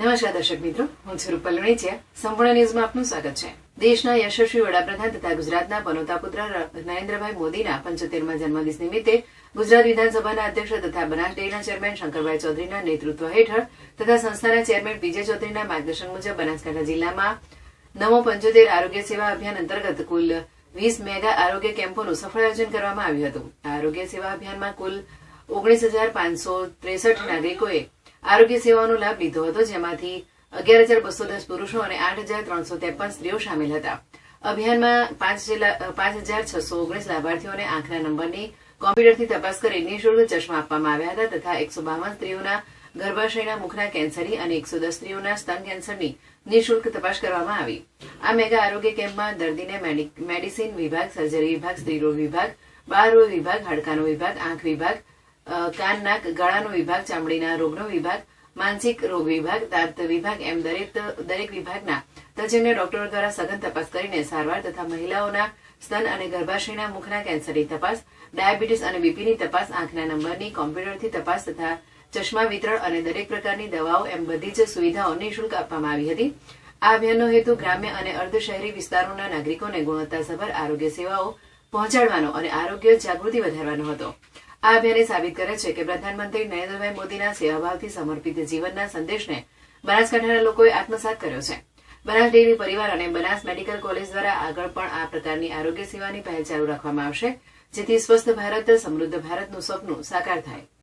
નમસ્કાર દર્શક મિત્રો, હું છું રૂપલ સંપૂર્ણ ન્યૂઝમાં આપનું સ્વાગત છે. દેશના યશસ્વી વડાપ્રધાન તથા ગુજરાતના પનોતા પુત્ર નરેન્દ્રભાઈ મોદીના પંચોતેરમા જન્મદિવસ નિમિત્તે ગુજરાત વિધાનસભાના અધ્યક્ષ તથા બનાસ ડેરીના ચેરમેન શંકરભાઈ ચૌધરીના નેતૃત્વ હેઠળ તથા સંસ્થાના ચેરમેન વિજય ચૌધરીના માર્ગદર્શન મુજબ બનાસકાંઠા જિલ્લામાં નમો પંચોતેર આરોગ્ય સેવા અભિયાન અંતર્ગત કુલ વીસ મેગા આરોગ્ય કેમ્પોનું સફળ આયોજન કરવામાં આવ્યું હતું. આરોગ્ય સેવા અભિયાનમાં કુલ ઓગણીસ હજાર પાંચસો ત્રેસઠ નાગરિકોએ આરોગ્ય સેવાનો લાભ લીધો હતો, જેમાંથી અગિયાર હજાર બસો દસ પુરુષો અને આઠ હજાર ત્રણસો ત્રેપન સ્ત્રીઓ સામેલ હતા. અભિયાનમાં પાંચ હજાર છસો ઓગણીસ લાભાર્થીઓને આંખના નંબરની કોમ્પ્યુટરથી તપાસ કરી નિઃશુલ્ક ચશ્મા આપવામાં આવ્યા હતા તથા એકસો બાવન સ્ત્રીઓના ગર્ભાશયના મુખના કેન્સરની અને એકસો દસ સ્ત્રીઓના સ્તન કેન્સરની નિઃશુલ્ક તપાસ કરવામાં આવી. આ મેગા આરોગ્ય કેમ્પમાં દર્દીને મેડિ- મેડિસિન વિભાગ, સર્જરી વિભાગ, સ્ત્રીરોગ વિભાગ બાળરોગ વિભાગ, હાડકાનો વિભાગ, આંખ વિભાગ કાન નાક ગળાનો વિભાગ, ચામડીના રોગનો વિભાગ, માનસિક રોગ વિભાગ, દાંત વિભાગ, એમ દરેક દરેક વિભાગના તજજ્ઞ ડોક્ટરો દ્વારા સઘન તપાસ કરીને સારવાર તથા મહિલાઓના સ્તન અને ગર્ભાશયના મુખના કેન્સરની તપાસ, ડાયાબિટીસ અને બીપીની તપાસ, આંખના નંબરની, કોમ્પ્યુટરથી તપાસ તથા ચશ્મા વિતરણ અને દરેક પ્રકારની દવાઓ એમ બધી જ સુવિધાઓ નિઃશુલ્ક આપવામાં આવી હતી. આ અભિયાનનો હેતુ ગ્રામ્ય અને અર્ધ શહેરી વિસ્તારોના નાગરિકોને ગુણવત્તાસભર આરોગ્ય સેવાઓ પહોંચાડવાનો અને આરોગ્ય જાગૃતિ વધારવાનો હતો. આ અભિયાન સાબિત કરે છે કે પ્રધાનમંત્રી નરેન્દ્રભાઈ મોદીના સેવાભાવથી સમર્પિત જીવનના સંદેશને બનાસકાંઠાના લોકોએ આત્મસાત કર્યો છે. બનાસ ડેરી પરિવાર અને બનાસ મેડિકલ કોલેજ દ્વારા આગળ પણ આ પ્રકારની આરોગ્ય સેવાની પહેલ ચાલુ રાખવામાં આવશે, જેથી સ્વસ્થ ભારત, સમૃદ્ધ ભારતનું સપનું સાકાર થાય.